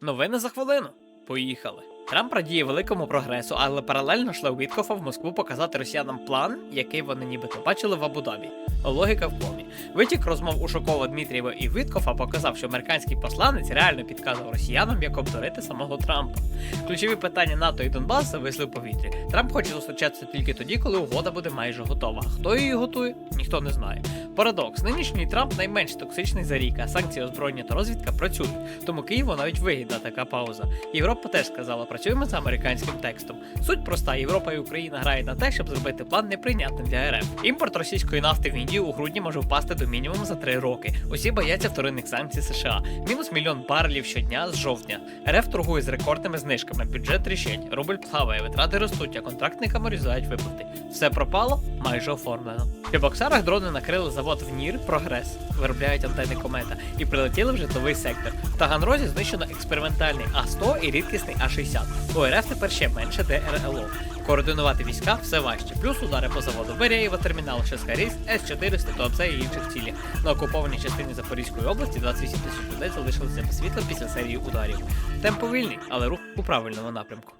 Новини за хвилину. Поїхали. Трамп радіє великому прогресу, але паралельно шле Віткофа в Москву показати росіянам план, який вони нібито бачили в Абу-Дабі. Логіка в комі. Витік розмов Ушакова Дмитрієва і Віткофа показав, що американський посланець реально підказував росіянам, як обдурити самого Трампа. Ключові питання НАТО і Донбас зависли в повітрі. Трамп хоче зустрічатися тільки тоді, коли угода буде майже готова. Хто її готує, ніхто не знає. Парадокс: нинішній Трамп найменш токсичний за рік, а санкції озброєння та розвідка працюють. Тому Києву навіть вигідна така пауза. Європа теж сказала, працюємо за американським текстом. Суть проста: Європа і Україна грають на те, щоб зробити план неприйнятним для РФ. Імпорт російської нафти в Індію у грудні може впасти до мінімуму за три роки. Усі бояться вторинних санкцій США. Мінус мільйон барелів щодня з жовтня. РФ торгує з рекордними знижками. Бюджет тріщить, рубль плаває, витрати ростуть, а контрактникам різають виплати. Все пропало, майже оформлено. В боксарах дрони накрили завод в НІР Прогрес, виробляють антенни комета, і прилетіли в житловий сектор. В Таганрозі знищено експериментальний А100 і рідкісний А60. У РФ тепер ще менше ДРЛО. Координувати війська все важче. Плюс удари по заводу Береєва, термінал Шескаріс, С-400, ТОПЗ і інших цілей. На окупованій частині Запорізької області 28 тисяч людей залишилися без світла після серії ударів. Темп повільний, але рух у правильному напрямку.